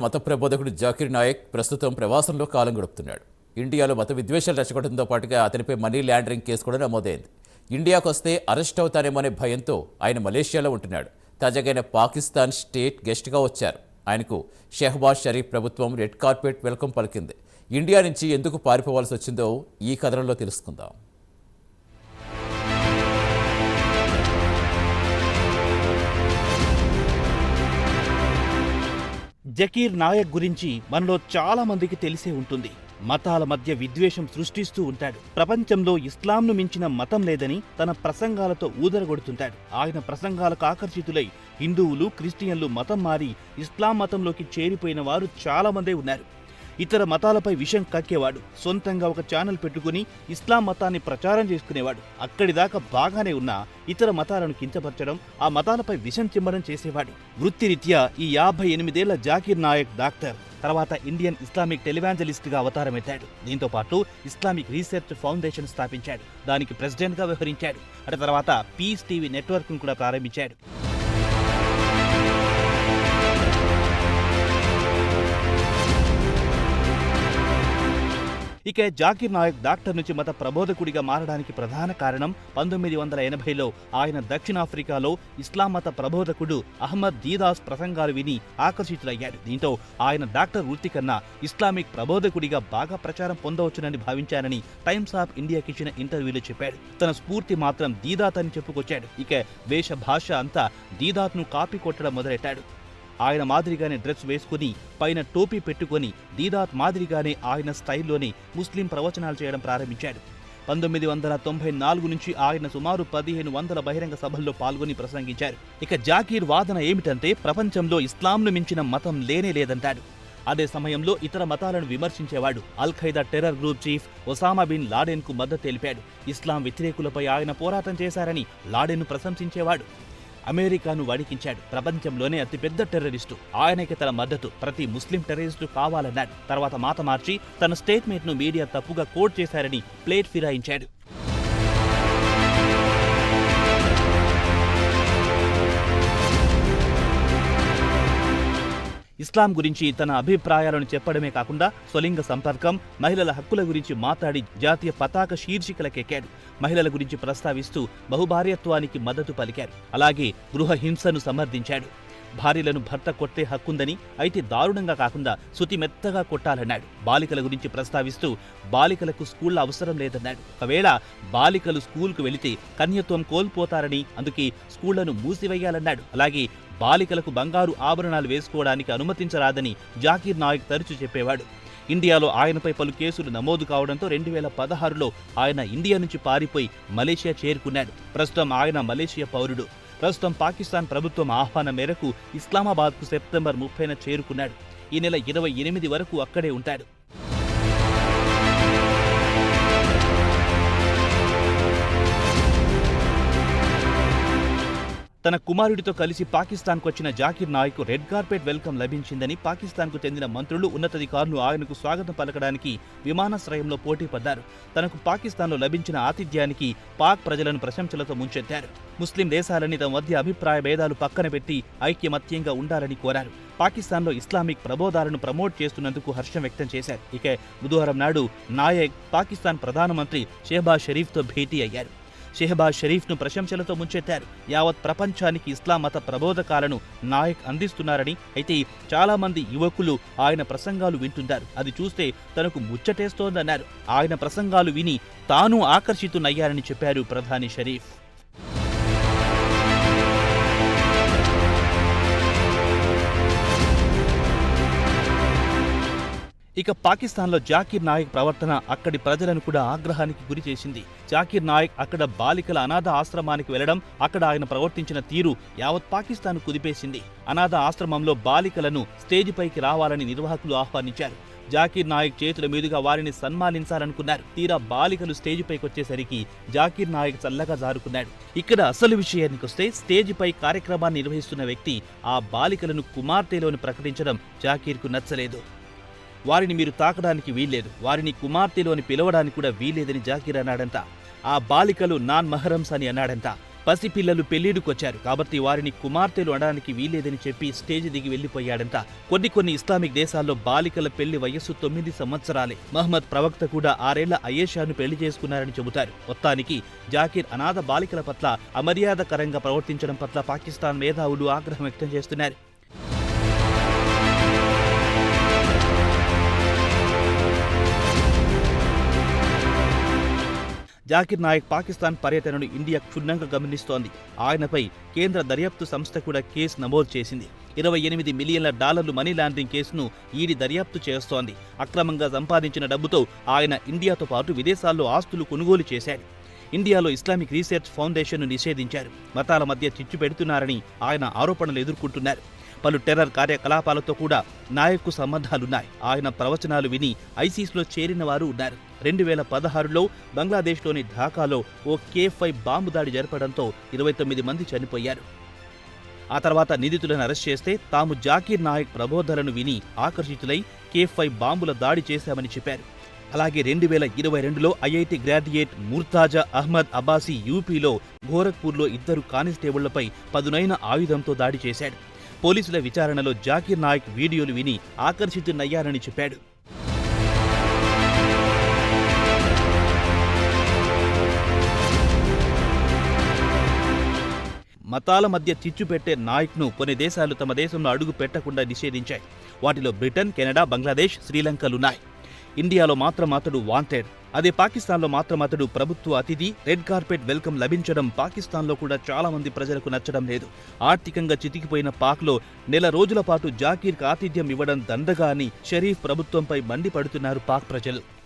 మత ప్రబోధకుడు జాకిర్ నాయక్ ప్రస్తుతం ప్రవాసంలో కాలం గడుపుతున్నాడు. ఇండియాలో మత విద్వేషాలు రెచ్చగొట్టడంతో పాటుగా అతనిపై మనీ ల్యాండరింగ్ కేసు కూడా నమోదైంది. ఇండియాకు వస్తే అరెస్ట్ అవుతానేమనే భయంతో ఆయన మలేషియాలో ఉంటున్నాడు. తాజాగా పాకిస్తాన్ స్టేట్ గెస్ట్గా వచ్చారు. ఆయనకు షెహబాజ్ షరీఫ్ ప్రభుత్వం రెడ్ కార్పెట్ వెల్కమ్ పలికింది. ఇండియా నుంచి ఎందుకు పారిపోవాల్సి వచ్చిందో ఈ కథనంలో తెలుసుకుందాం. జకీర్ నాయక్ గురించి మనలో చాలా మందికి తెలిసే ఉంటుంది. మతాల మధ్య విద్వేషం సృష్టిస్తూ ఉంటాడు. ప్రపంచంలో ఇస్లాంను మించిన మతం లేదని తన ప్రసంగాలతో ఊదరగొడుతుంటాడు. ఆయన ప్రసంగాలకు ఆకర్షితులై హిందువులు క్రిస్టియన్లు మతం మారి ఇస్లాం మతంలోకి చేరిపోయిన వారు చాలా మందే ఉన్నారు. ఇతర మతాలపై విషం కక్కేవాడు. సొంతంగా ఒక ఛానల్ పెట్టుకుని ఇస్లాం మతాన్ని ప్రచారం చేసుకునేవాడు. అక్కడి దాకా బాగానే ఉన్నా ఇతర మతాలను కించపరచడం ఆ మతాలపై విషం చిమ్మడం చేసేవాడు. వృత్తిరీత్యా ఈ యాభై ఎనిమిదేళ్ళ జాకీర్ నాయక్ డాక్టర్. తర్వాత ఇండియన్ ఇస్లామిక్ టెలివాంజలిస్ట్గా అవతారమెత్తాడు. దీంతో పాటు ఇస్లామిక్ రీసెర్చ్ ఫౌండేషన్ స్థాపించాడు. దానికి ప్రెసిడెంట్గా వ్యవహరించాడు. అటు తర్వాత పీస్ టీవీ నెట్వర్క్ కూడా ప్రారంభించాడు. ఇక జాకీర్ నాయక్ డాక్టర్ నుంచి మత ప్రబోధకుడిగా మారడానికి ప్రధాన కారణం పంతొమ్మిది వందల ఎనభైలో ఆయన దక్షిణాఫ్రికాలో ఇస్లాం మత ప్రబోధకుడు అహ్మద్ దీదాస్ ప్రసంగాలు విని ఆకర్షితులయ్యాడు దీంతో ఆయన డాక్టర్ వృత్తి కన్నా ఇస్లామిక్ ప్రబోధకుడిగా బాగా ప్రచారం పొందవచ్చునని భావించానని టైమ్స్ ఆఫ్ ఇండియాకి ఇచ్చిన ఇంటర్వ్యూలో చెప్పాడు. తన స్ఫూర్తి మాత్రం దీదాత్ అని చెప్పుకొచ్చాడు. ఇక వేషభాష అంతా దీదాత్ను కాపీ కొట్టడం మొదలెట్టాడు. ఆయన మాదిరిగానే డ్రెస్ వేసుకుని పైన టోపీ పెట్టుకొని దీదాత్ మాదిరిగానే ఆయన స్టైల్లోనే ముస్లిం ప్రవచనాలు చేయడం ప్రారంభించాడు. పంతొమ్మిది వందల తొంభై నాలుగు నుంచి ఆయన సుమారు పదిహేను వందల బహిరంగ సభల్లో పాల్గొని ప్రసంగించారు. ఇక జాకీర్ వాదన ఏమిటంటే ప్రపంచంలో ఇస్లాంను మించిన మతం లేనే లేదంటాడు. అదే సమయంలో ఇతర మతాలను విమర్శించేవాడు al Qaeda terror group chief Osama bin లాడెన్కు మద్దతు తెలిపాడు. ఇస్లాం వ్యతిరేకులపై ఆయన పోరాటం చేశారని లాడెన్ను ప్రశంసించేవాడు. అమెరికాను వణికించాడు. ప్రపంచంలోనే అతిపెద్ద టెర్రరిస్టు. ఆయనకి తన మద్దతు. ప్రతి ముస్లిం టెర్రరిస్టు కావాలన్నాడు. తర్వాత మాట మార్చి తన స్టేట్మెంట్ను మీడియా తప్పుగా కోట్ చేశారని ప్లేట్ ఫిరాయించాడు. ఇస్లాం గురించి తన అభిప్రాయాలను చెప్పడమే కాకుండా స్వలింగ సంపర్కం మహిళల హక్కుల గురించి మాట్లాడి జాతీయ పతాక శీర్షికలకెక్కాడు మహిళల గురించి ప్రస్తావిస్తూ బహుభార్యత్వానికి మద్దతు పలికారు. అలాగే గృహ హింసను సమర్థించాడు. భార్యలను భర్త కొట్టే హక్కుందని అయితే దారుణంగా కాకుండా శుతి మెత్తగా కొట్టాలన్నాడు. బాలికల గురించి ప్రస్తావిస్తూ బాలికలకు స్కూళ్ళ అవసరం లేదన్నాడు. ఒకవేళ బాలికలు స్కూల్కు వెళితే కన్యత్వం కోల్పోతారని అందుకే స్కూళ్ళను మూసివేయాలన్నాడు. అలాగే బాలికలకు బంగారు ఆభరణాలు వేసుకోవడానికి అనుమతించరాదని జాకీర్ నాయక్ తరచూ చెప్పేవాడు. ఇండియాలో ఆయనపై పలు కేసులు నమోదు కావడంతో రెండు వేల పదహారులో ఆయన ఇండియా నుంచి పారిపోయి మలేషియా చేరుకున్నాడు. ప్రస్తుతం ఆయన మలేషియా పౌరుడు. ప్రస్తుతం పాకిస్తాన్ ప్రభుత్వం ఆహ్వానం మేరకు ఇస్లామాబాద్కు సెప్టెంబర్ ముప్పైన చేరుకున్నాడు. ఈ నెల ఇరవై ఎనిమిది వరకు అక్కడే ఉంటాడు. తన కుమారుడితో కలిసి పాకిస్తాన్కు వచ్చిన Zakir Naik red carpet welcome లభించిందని పాకిస్తాన్కు చెందిన మంత్రులు ఉన్నతాధికారులు ఆయనకు స్వాగతం పలకడానికి విమానాశ్రయంలో పోటీ పడ్డారు. తనకు పాకిస్తాన్లో లభించిన ఆతిథ్యానికి పాక్ ప్రజలను ప్రశంసలతో ముంచెత్తారు. ముస్లిం దేశాలని తమ మధ్య అభిప్రాయ భేదాలు పక్కన పెట్టి ఐక్యమత్యంగా ఉండాలని కోరారు. పాకిస్తాన్లో ఇస్లామిక్ ప్రబోధాలను ప్రమోట్ చేస్తున్నందుకు హర్షం వ్యక్తం చేశారు. ఇక బుధవారం నాడు నాయక్ పాకిస్తాన్ ప్రధానమంత్రి షెహబాజ్ షరీఫ్తో భేటీ అయ్యారు. షెహబాజ్ షరీఫ్ను ప్రశంసలతో ముంచెత్తారు. యావత్ ప్రపంచానికి ఇస్లాం మత ప్రబోధకాలను నాయక్ అందిస్తున్నారని అయితే చాలా మంది యువకులు ఆయన ప్రసంగాలు వింటున్నారు. అది చూస్తే తనకు ముచ్చటేస్తోందన్నారు. ఆయన ప్రసంగాలు విని తాను ఆకర్షితునయ్యారని చెప్పారు ప్రధాని షరీఫ్. ఇక పాకిస్తాన్లో జాకీర్ నాయక్ ప్రవర్తన అక్కడి ప్రజలను కూడా ఆగ్రహానికి గురి చేసింది. జాకీర్ నాయక్ అక్కడ బాలికల అనాథ ఆశ్రమానికి వెళ్ళడం అక్కడ ఆయన ప్రవర్తించిన తీరు యావత్ పాకిస్తాన్ కుదిపేసింది. అనాథ ఆశ్రమంలో బాలికలను స్టేజ్ పైకి రావాలని నిర్వాహకులు ఆహ్వానించారు. జాకీర్ నాయక్ చేతుల మీదుగా వారిని సన్మానించాలనుకున్నారు. తీరా బాలికలు స్టేజ్ పైకి వచ్చేసరికి జాకీర్ నాయక్ చల్లగా జారుకున్నాడు. ఇక్కడ అసలు విషయానికి వస్తే స్టేజ్ పై కార్యక్రమాన్ని నిర్వహిస్తున్న వ్యక్తి ఆ బాలికలను కుమార్తెలోని ప్రకటించడం జాకీర్కు నచ్చలేదు. వారిని మీరు తాకడానికి వీల్లేదు. వారిని కుమార్తెలోని పిలవడానికి కూడా వీల్లేదని జాకీర్ అన్నాడంట. ఆ బాలికలు నాన్ మహరమ్స్ అని అన్నాడంట. పసిపిల్లలు పెళ్ళిడుకొచ్చారు కాబట్టి వారిని కుమార్తెలు అనడానికి వీలేదని చెప్పి స్టేజ్ దిగి వెళ్ళిపోయాడంట కొన్ని కొన్ని ఇస్లామిక్ దేశాల్లో బాలికల పెళ్ళి వయస్సు తొమ్మిది సంవత్సరాలే. మహమ్మద్ ప్రవక్త కూడా ఆరేళ్ళ అయేషాను పెళ్ళి చేసుకున్నారని చెబుతారు. మొత్తానికి జాకీర్ అనాథ బాలికల పట్ల అమర్యాదకరంగా ప్రవర్తించడం పట్ల పాకిస్తాన్ మేధావులు ఆగ్రహం వ్యక్తం చేస్తున్నారు. జాకిర్ నాయక్ పాకిస్తాన్ పర్యటనను ఇండియా క్షుణ్ణంగా గమనిస్తోంది. ఆయనపై కేంద్ర దర్యాప్తు సంస్థ కూడా కేసు నమోదు చేసింది. ఇరవై ఎనిమిది మిలియన్ల డాలర్లు మనీ లాండరింగ్ కేసును ఈడీ దర్యాప్తు చేస్తోంది. అక్రమంగా సంపాదించిన డబ్బుతో ఆయన ఇండియాతో పాటు విదేశాల్లో ఆస్తులు కొనుగోలు చేశాడు ఇండియాలో ఇస్లామిక్ రీసెర్చ్ ఫౌండేషన్ను నిషేధించారు. మతాల మధ్య చిచ్చు పెడుతున్నారని ఆయన ఆరోపణలు ఎదుర్కొంటున్నారు. పలు టెర్రర్ కార్యకలాపాలతో కూడా నాయక్కు సంబంధాలున్నాయి. ఆయన ప్రవచనాలు విని ఐసీస్లో చేరిన వారు ఉన్నారు. రెండు వేల పదహారులో బంగ్లాదేశ్లోని ఢాకాలో ఓ కేఫ్ఐ ఫైవ్ బాంబు దాడి జరపడంతో ఇరవై తొమ్మిది మంది చనిపోయారు. ఆ తర్వాత నిందితులను అరెస్ట్ చేస్తే తాము జాకీర్ నాయక్ ప్రబోధనను విని ఆకర్షితులై కేఫ్ఐ ఫైవ్ బాంబుల దాడి చేశామని చెప్పారు. అలాగే రెండు వేల ఇరవై రెండులో ఐఐటి గ్రాడ్యుయేట్ ముర్తాజా అహ్మద్ అబ్బాసీ యూపీలో గోరఖ్పూర్లో ఇద్దరు కానిస్టేబుళ్ళపై పదునైన ఆయుధంతో దాడి చేశాడు. పోలీసుల విచారణలో జాకీర్ నాయక్ వీడియోలు విని ఆకర్షితున్నయ్యారని చెప్పాడు. మతాల మధ్య చిచ్చు పెట్టే నాయక్ను కొన్ని దేశాలు తమ దేశంలో అడుగు పెట్టకుండా నిషేధించాయి. వాటిలో బ్రిటన్ కెనడా బంగ్లాదేశ్ శ్రీలంకలున్నాయి. ఇండియాలో మాత్రం అతడు వాంటెడ్ అదే పాకిస్తాన్లో మాత్రం అతడు ప్రభుత్వ అతిథి రెడ్ కార్పెట్ వెల్కమ్ లభించడం పాకిస్తాన్లో కూడా చాలా మంది ప్రజలకు నచ్చడం లేదు. ఆర్థికంగా చితికిపోయిన పాక్లో నెల రోజుల పాటు జాకీర్కు ఆతిథ్యం ఇవ్వడం దండగా అని షరీఫ్ ప్రభుత్వంపై మండిపడుతున్నారు పాక్ ప్రజలు.